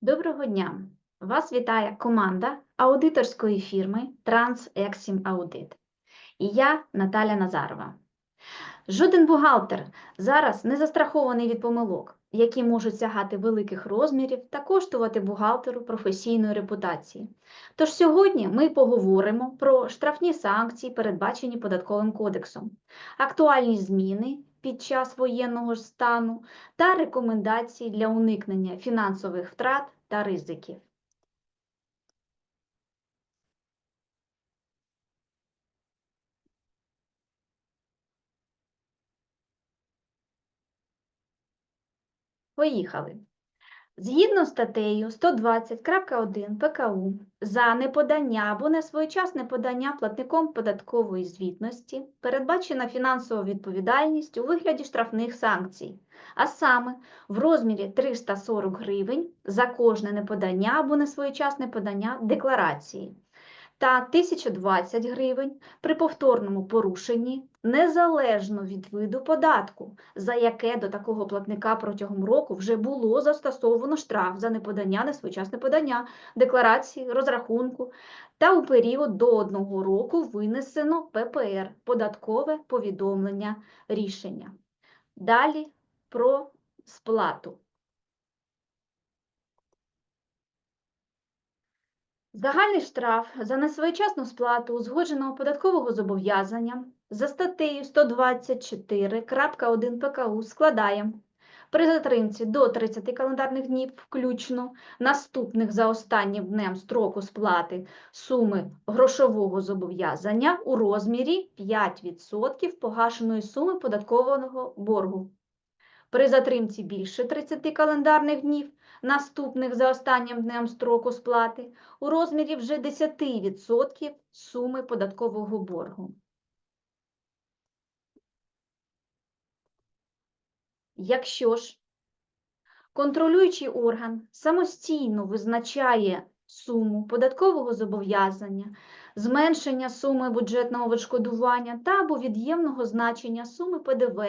Доброго дня! Вас вітає команда аудиторської фірми TransExim Audit. І я Наталя Назарова. Жоден бухгалтер зараз не застрахований від помилок, які можуть сягати великих розмірів та коштувати бухгалтеру професійної репутації. Тож сьогодні ми поговоримо про штрафні санкції, передбачені податковим кодексом, актуальні зміни під час воєнного стану та рекомендації для уникнення фінансових втрат та ризиків. Поїхали. Згідно статтею 120.1 ПКУ за неподання або несвоєчасне подання платником податкової звітності передбачена фінансова відповідальність у вигляді штрафних санкцій, а саме в розмірі 340 гривень за кожне неподання або несвоєчасне подання декларації та 1020 гривень при повторному порушенні незалежно від виду податку, за яке до такого платника протягом року вже було застосовано штраф за неподання, несвоєчасне подання, декларації, розрахунку, та у період до одного року винесено ППР податкове повідомлення рішення. Далі про сплату. Загальний штраф за несвоєчасну сплату узгодженого податкового зобов'язання за статтею 124.1 ПКУ складає при затримці до 30 календарних днів включно наступних за останнім днем строку сплати суми грошового зобов'язання у розмірі 5% погашеної суми податкового боргу. При затримці більше 30 календарних днів наступних за останнім днем строку сплати у розмірі вже 10% суми податкового боргу. Якщо ж контролюючий орган самостійно визначає суму податкового зобов'язання, зменшення суми бюджетного відшкодування та або від'ємного значення суми ПДВ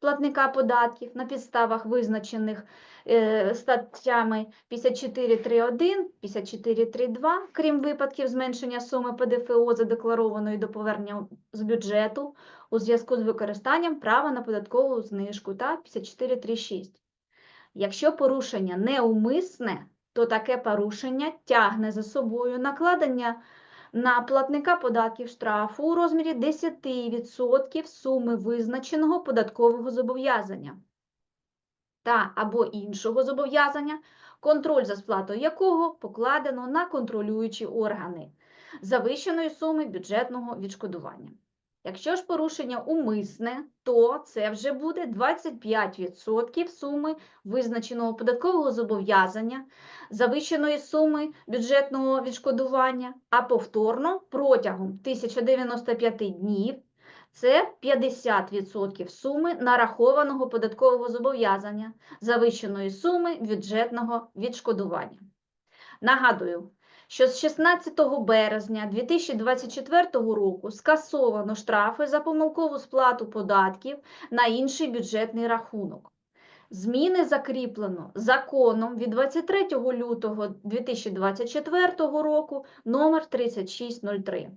платника податків на підставах визначених е, статтями 54.3.1, 54.3.2, крім випадків зменшення суми ПДФО задекларованої до повернення з бюджету у зв'язку з використанням права на податкову знижку та 54.3.6. Якщо порушення неумисне, то таке порушення тягне за собою накладення на платника податків штрафу у розмірі 10% суми визначеного податкового зобов'язання та або іншого зобов'язання, контроль за сплатою якого покладено на контролюючі органи завищеної суми бюджетного відшкодування. Якщо ж порушення умисне, то це вже буде 25% суми визначеного податкового зобов'язання, завищеної суми бюджетного відшкодування, а повторно протягом 1095 днів це 50% суми нарахованого податкового зобов'язання, завищеної суми бюджетного відшкодування. Нагадую, що з 16 березня 2024 року скасовано штрафи за помилкову сплату податків на інший бюджетний рахунок. Зміни закріплено законом від 23 лютого 2024 року номер 3603.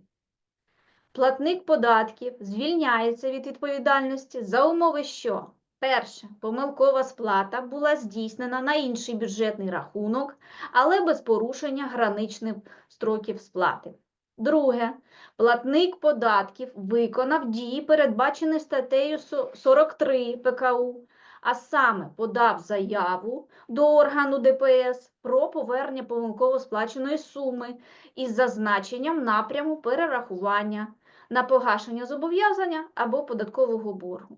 Платник податків звільняється від відповідальності за умови, що Перше, помилкова сплата була здійснена на інший бюджетний рахунок, але без порушення граничних строків сплати. Друге, платник податків виконав дії, передбачені статтею 43 ПКУ, а саме подав заяву до органу ДПС про повернення помилково сплаченої суми із зазначенням напряму перерахування на погашення зобов'язання або податкового боргу.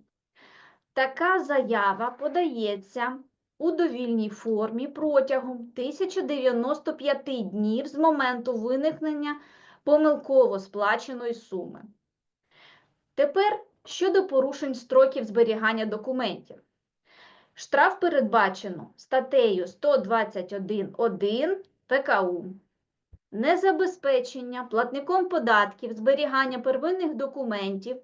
Така заява подається у довільній формі протягом 1095 днів з моменту виникнення помилково сплаченої суми. Тепер щодо порушень строків зберігання документів. Штраф передбачено статтею 121.1 ПКУ. Незабезпечення платником податків зберігання первинних документів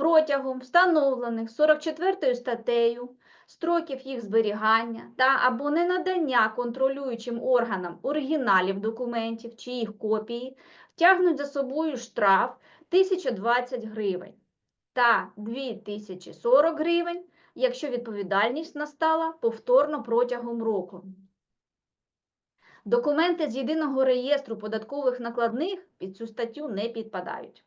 протягом встановлених 44 статтею строків їх зберігання та або ненадання контролюючим органам оригіналів документів чи їх копії тягнуть за собою штраф 1020 гривень та 2040 гривень, якщо відповідальність настала повторно протягом року. Документи з єдиного реєстру податкових накладних під цю статтю не підпадають.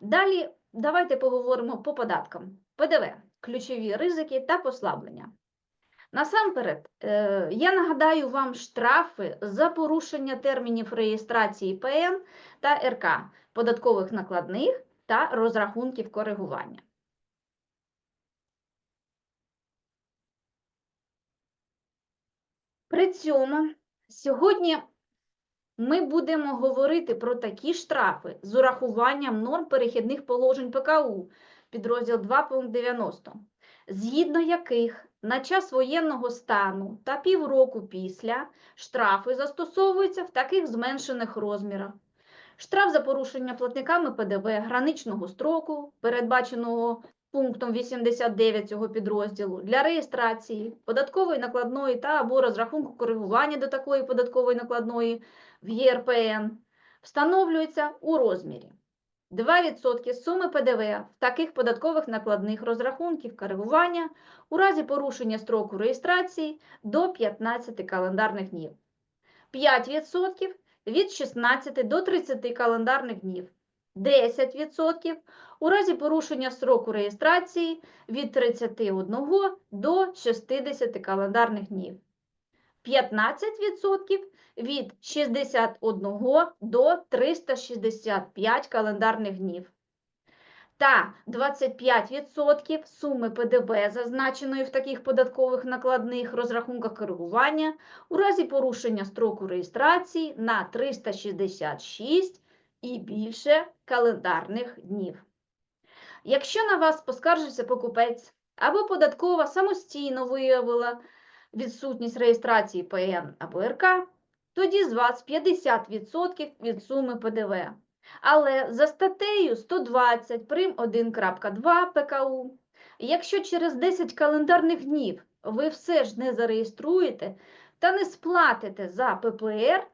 Далі давайте поговоримо по податкам. ПДВ, ключові ризики та послаблення. Насамперед, е, я нагадаю вам штрафи за порушення термінів реєстрації ПН та РК, податкових накладних та розрахунків коригування. При цьому сьогодні ми будемо говорити про такі штрафи з урахуванням норм перехідних положень ПКУ, підрозділ 2 пункт 90, згідно яких на час воєнного стану та півроку після штрафи застосовуються в таких зменшених розмірах. Штраф за порушення платниками ПДВ граничного строку, передбаченого пунктом 89 цього підрозділу, для реєстрації податкової накладної та або розрахунку коригування до такої податкової накладної в ЄРПН, встановлюється у розмірі. 2% суми ПДВ в таких податкових накладних розрахунків коригування у разі порушення строку реєстрації до 15 календарних днів, 5% від 16 до 30 календарних днів, 10% у разі порушення строку реєстрації від 31 до 60 календарних днів, 15% від 61 до 365 календарних днів та 25% суми ПДВ, зазначеної в таких податкових накладних розрахунках коригування у разі порушення строку реєстрації на 366 і більше календарних днів. Якщо на вас поскаржився покупець або податкова самостійно виявила відсутність реєстрації ПН або РК, тоді з вас 50% від суми ПДВ. Але за статтею 120 прим 1.2 ПКУ, якщо через 10 календарних днів ви все ж не зареєструєте та не сплатите за ППР,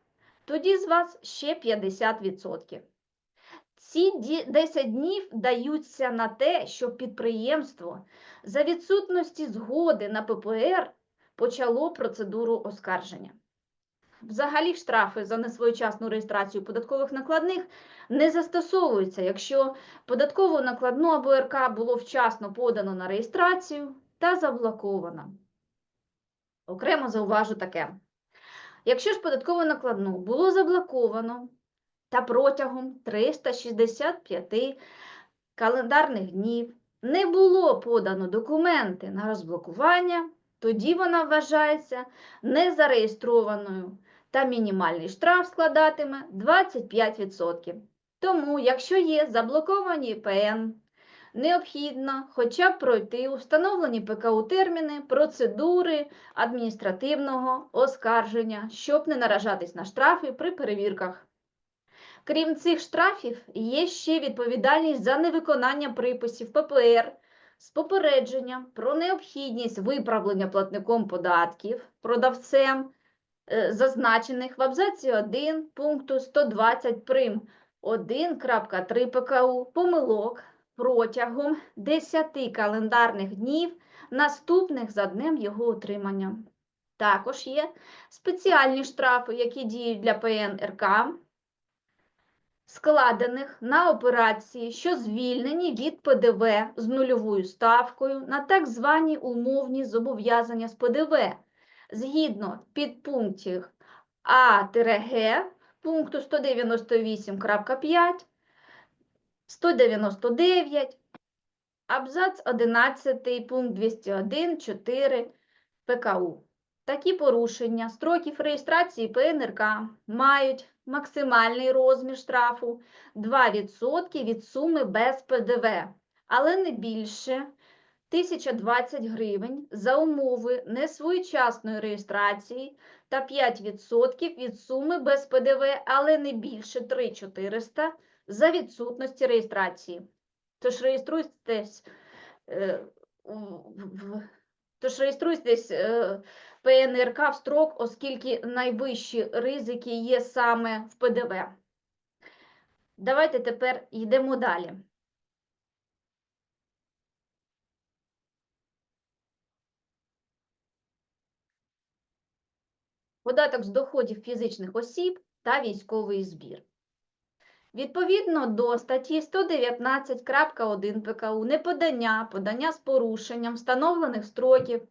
тоді з вас ще 50%. Ці 10 днів даються на те, щоб підприємство за відсутності згоди на ППР почало процедуру оскарження. Взагалі штрафи за несвоєчасну реєстрацію податкових накладних не застосовуються, якщо податкову накладну або РК було вчасно подано на реєстрацію та заблоковано. Окремо зауважу таке. Якщо ж податкову накладну було заблоковано та протягом 365 календарних днів не було подано документи на розблокування, тоді вона вважається незареєстрованою та мінімальний штраф складатиме 25%. Тому, якщо є заблоковані ПН, необхідно хоча б пройти установлені ПКУ терміни, процедури адміністративного оскарження, щоб не наражатись на штрафи при перевірках. Крім цих штрафів, є ще відповідальність за невиконання приписів ППР з попередженням про необхідність виправлення платником податків продавцем, е, зазначених в абзаці 1 пункту 120 прим 1.3 ПКУ помилок протягом 10 календарних днів, наступних за днем його отримання. Також є спеціальні штрафи, які діють для ПНРК, складених на операції, що звільнені від ПДВ з нульовою ставкою на так звані умовні зобов'язання з ПДВ згідно підпунктів А-Г пункту 198.5, 199, абзац 11 пункт 201.4 ПКУ. Такі порушення строків реєстрації ПНРК мають максимальний розмір штрафу 2% від суми без ПДВ, але не більше 1020 гривень за умови несвоєчасної реєстрації та 5% від суми без ПДВ, але не більше 3400 за відсутності реєстрації. Тож реєструйтесь е, в- Тож реєструйтесь е, ПНРК в строк, оскільки найвищі ризики є саме в ПДВ. Давайте тепер йдемо далі. Податок з доходів фізичних осіб та військовий збір. Відповідно до статті 119.1 ПКУ неподання, подання з порушенням встановлених строків,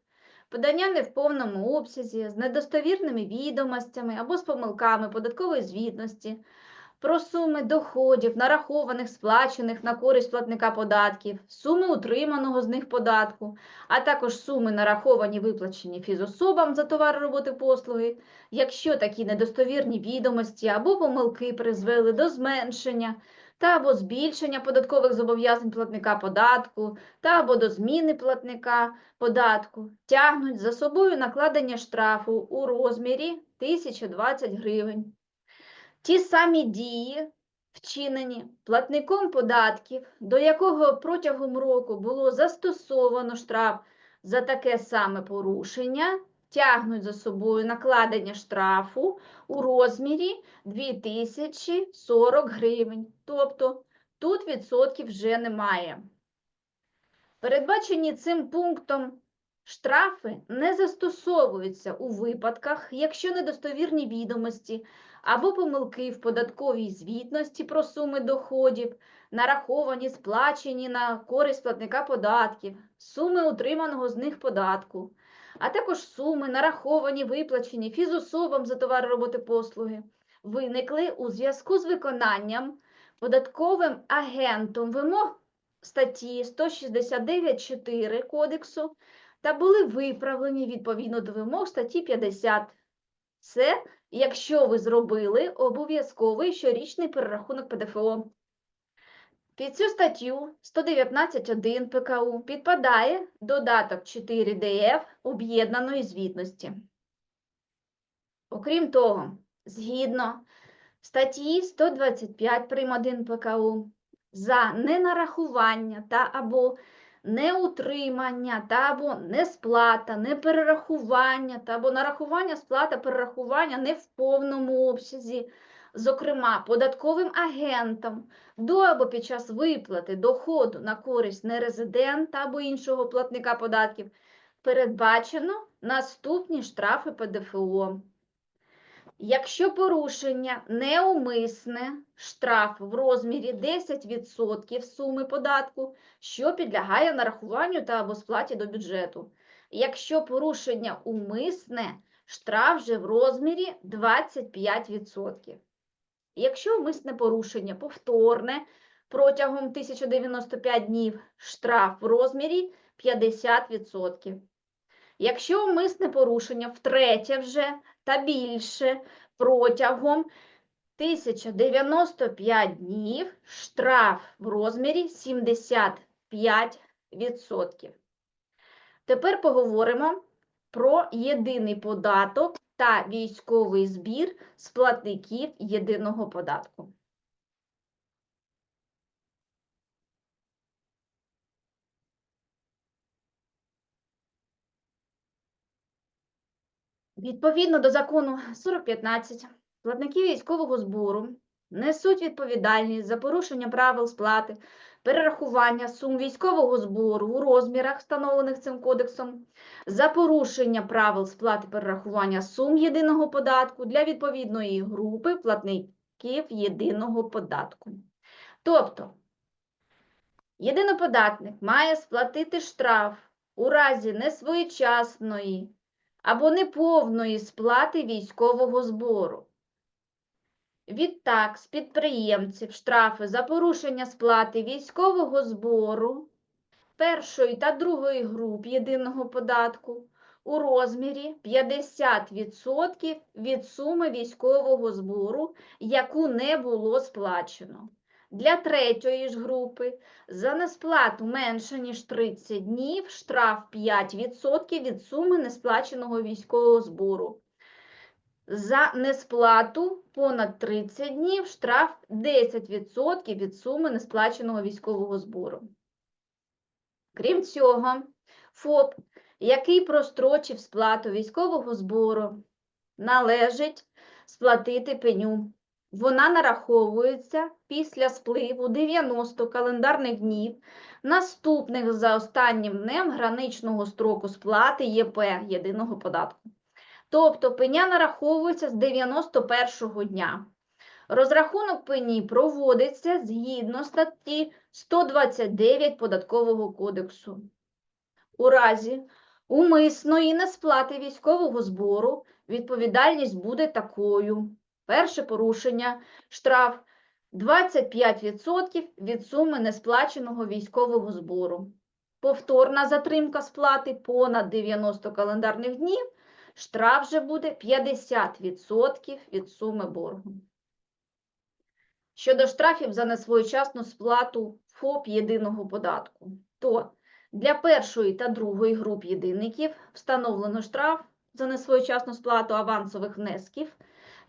подання не в повному обсязі, з недостовірними відомостями або з помилками податкової звітності, про суми доходів, нарахованих, сплачених на користь платника податків, суми утриманого з них податку, а також суми нараховані виплачені фізособам за товари, роботи, послуги, якщо такі недостовірні відомості або помилки призвели до зменшення та або збільшення податкових зобов'язань платника податку та або до зміни платника податку, тягнуть за собою накладення штрафу у розмірі 1020 гривень. Ті самі дії, вчинені платником податків, до якого протягом року було застосовано штраф за таке саме порушення, тягнуть за собою накладення штрафу у розмірі 2040 гривень. Тобто тут відсотків вже немає. Передбачені цим пунктом штрафи не застосовуються у випадках, якщо недостовірні відомості або помилки в податковій звітності про суми доходів, нараховані, сплачені на користь платника податків, суми утриманого з них податку, а також суми, нараховані, виплачені фізособам за товари, роботи, послуги, виникли у зв'язку з виконанням податковим агентом вимог статті 169.4 Кодексу та були виправлені відповідно до вимог статті 50. Це якщо ви зробили обов'язковий щорічний перерахунок ПДФО. Під цю статтю 119.1 ПКУ підпадає додаток 4 ДФ об'єднаної звітності. Окрім того, згідно статті 125 прим. 1 ПКУ за ненарахування та або неутримання та або несплата, неперерахування та або нарахування, сплата, перерахування не в повному обсязі, зокрема податковим агентом до або під час виплати доходу на користь нерезидента або іншого платника податків, передбачено наступні штрафи ПДФО. Якщо порушення неумисне, штраф в розмірі 10% суми податку, що підлягає нарахуванню та або сплаті до бюджету. Якщо порушення умисне, штраф вже в розмірі 25%. Якщо умисне порушення повторне протягом 1095 днів, штраф в розмірі 50%. Якщо умисне порушення втретє вже та більше протягом 1095 днів штраф в розмірі 75%. Тепер поговоримо про єдиний податок та військовий збір з платників єдиного податку. Відповідно до закону 4015 платники військового збору несуть відповідальність за порушення правил сплати, перерахування сум військового збору у розмірах, встановлених цим кодексом, за порушення правил сплати перерахування сум єдиного податку для відповідної групи платників єдиного податку. Тобто, єдиноподатник має сплатити штраф у разі несвоєчасної або неповної сплати військового збору. Відтак, з підприємців штрафи за порушення сплати військового збору першої та другої груп єдиного податку у розмірі 50% від суми військового збору, яку не було сплачено. Для третьої ж групи за несплату менше, ніж 30 днів, штраф 5% від суми несплаченого військового збору. За несплату понад 30 днів штраф 10% від суми несплаченого військового збору. Крім цього, ФОП, який прострочив сплату військового збору, належить сплатити пеню. Вона нараховується після спливу 90 календарних днів, наступних за останнім днем граничного строку сплати ЄП єдиного податку. Тобто пеня нараховується з 91-го дня. Розрахунок пені проводиться згідно статті 129 Податкового кодексу. У разі умисної несплати військового збору відповідальність буде такою. Перше порушення – штраф 25% від суми несплаченого військового збору. Повторна затримка сплати понад 90 календарних днів, штраф вже буде 50% від суми боргу. Щодо штрафів за несвоєчасну сплату ФОП єдиного податку, то для першої та другої груп єдиників встановлено штраф за несвоєчасну сплату авансових внесків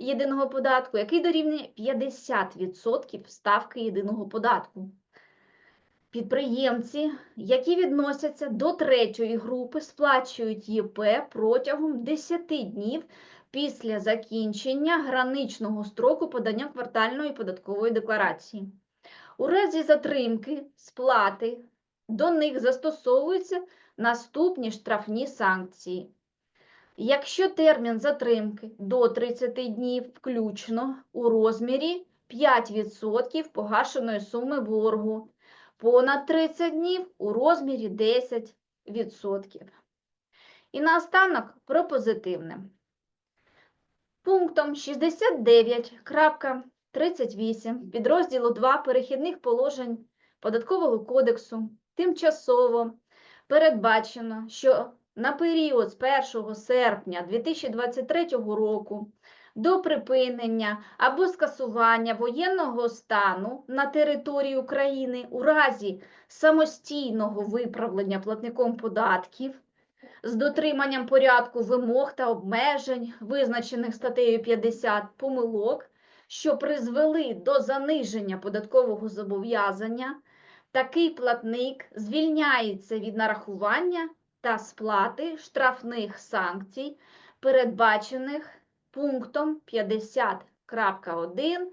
єдиного податку, який дорівнює 50% ставки єдиного податку. Підприємці, які відносяться до третьої групи, сплачують ЄП протягом 10 днів після закінчення граничного строку подання квартальної податкової декларації. У разі затримки сплати до них застосовуються наступні штрафні санкції. Якщо термін затримки до 30 днів включно у розмірі 5% погашеної суми боргу, понад 30 днів у розмірі 10%. І наостанок про позитивне. Пунктом 69.38 підрозділу 2 перехідних положень Податкового кодексу тимчасово передбачено, що на період з 1 серпня 2023 року до припинення або скасування воєнного стану на території України у разі самостійного виправлення платником податків з дотриманням порядку вимог та обмежень, визначених статтею 50 помилок, що призвели до заниження податкового зобов'язання, такий платник звільняється від нарахування та сплати штрафних санкцій, передбачених пунктом 50.1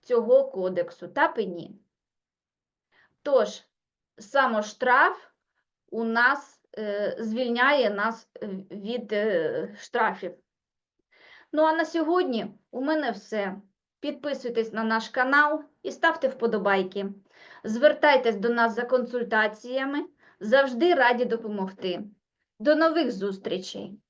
цього кодексу та пені. Тож, самоштраф у нас е, звільняє нас е, від е, штрафів. Ну а на сьогодні у мене все. Підписуйтесь на наш канал і ставте вподобайки. Звертайтесь до нас за консультаціями. Завжди раді допомогти. До нових зустрічей!